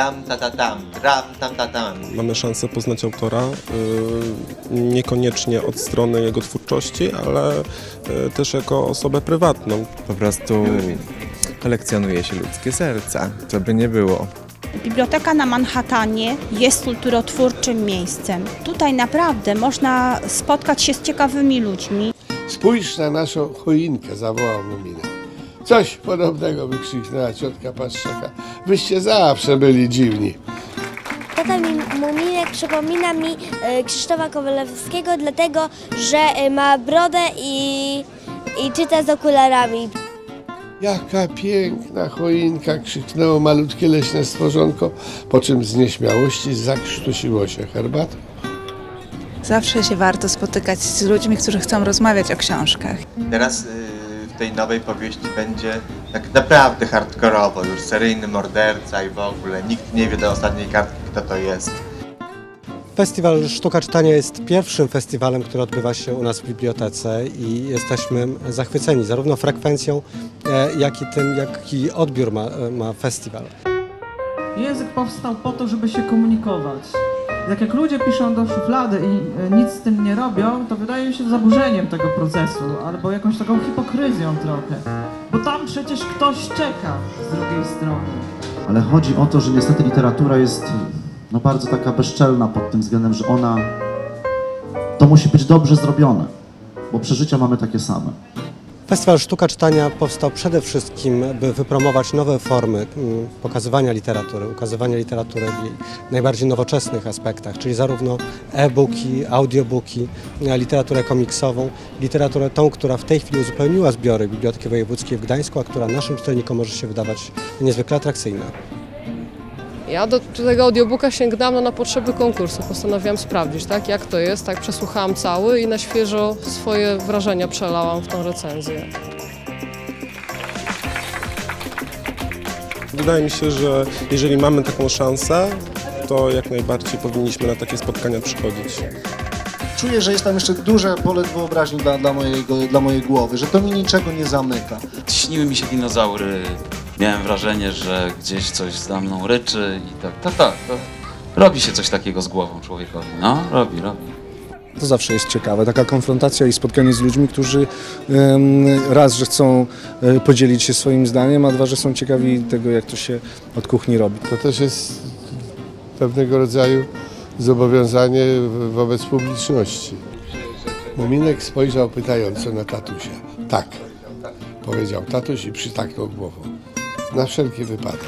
ram ta ta tam, ram tam ta tam. Mamy szansę poznać autora, y, niekoniecznie od strony jego twórczości, ale y, też jako osobę prywatną. Po prostu kolekcjonuje się ludzkie serca, co by nie było. Biblioteka na Manhattanie jest kulturotwórczym miejscem. Tutaj naprawdę można spotkać się z ciekawymi ludźmi. Spójrz na naszą choinkę, zawołał Muminek. Coś podobnego wykrzyknęła ciotka Paszczaka. Wyście zawsze byli dziwni. Tata mi, Muminek przypomina mi e, Krzysztofa Kowalewskiego, dlatego że e, ma brodę i, i czyta z okularami. Jaka piękna choinka, krzyknęło malutkie leśne stworzonko, po czym z nieśmiałości zakrztusiło się herbatą. Zawsze się warto spotykać z ludźmi, którzy chcą rozmawiać o książkach. Teraz y, tej nowej powieści będzie tak naprawdę hardkorowo, już seryjny morderca i w ogóle nikt nie wie do ostatniej kartki kto to jest. Festiwal Sztuka Czytania jest pierwszym festiwalem, który odbywa się u nas w bibliotece i jesteśmy zachwyceni zarówno frekwencją, e, jak i tym, jaki odbiór ma, e, ma festiwal. Język powstał po to, żeby się komunikować. Jak jak ludzie piszą do szuflady i e, nic z tym nie robią, to wydaje mi się zaburzeniem tego procesu, albo jakąś taką hipokryzją trochę. Bo tam przecież ktoś czeka z drugiej strony. Ale chodzi o to, że niestety literatura jest no, bardzo taka bezczelna pod tym względem, że ona to musi być dobrze zrobione, bo przeżycia mamy takie same. Festiwal Sztuka Czytania powstał przede wszystkim, by wypromować nowe formy mm, pokazywania literatury, ukazywania literatury w jej najbardziej nowoczesnych aspektach, czyli zarówno e-booki, audiobooki, e, literaturę komiksową, literaturę tą, która w tej chwili uzupełniła zbiory Biblioteki Wojewódzkiej w Gdańsku, a która naszym czytelnikom może się wydawać niezwykle atrakcyjna. Ja do tego audiobooka sięgnęłam no, na potrzeby konkursu. Postanowiłam sprawdzić, tak, jak to jest. Tak, przesłuchałam cały i na świeżo swoje wrażenia przelałam w tą recenzję. Wydaje mi się, że jeżeli mamy taką szansę, to jak najbardziej powinniśmy na takie spotkania przychodzić. Czuję, że jest tam jeszcze duże pole wyobraźni dla, dla, mojego, dla mojej głowy, że to mi niczego nie zamyka. Śniły mi się dinozaury, miałem wrażenie, że gdzieś coś za mną ryczy i tak, tak, tak, to robi się coś takiego z głową człowiekowi, no, robi, robi. To zawsze jest ciekawe, taka konfrontacja i spotkanie z ludźmi, którzy raz, że chcą e, podzielić się swoim zdaniem, a dwa, że są ciekawi tego, jak to się od kuchni robi. To też jest pewnego rodzaju zobowiązanie wobec publiczności. Muminek spojrzał pytająco na tatusia. Tak, powiedział tatuś i przytaknął głową na wszelki wypadek.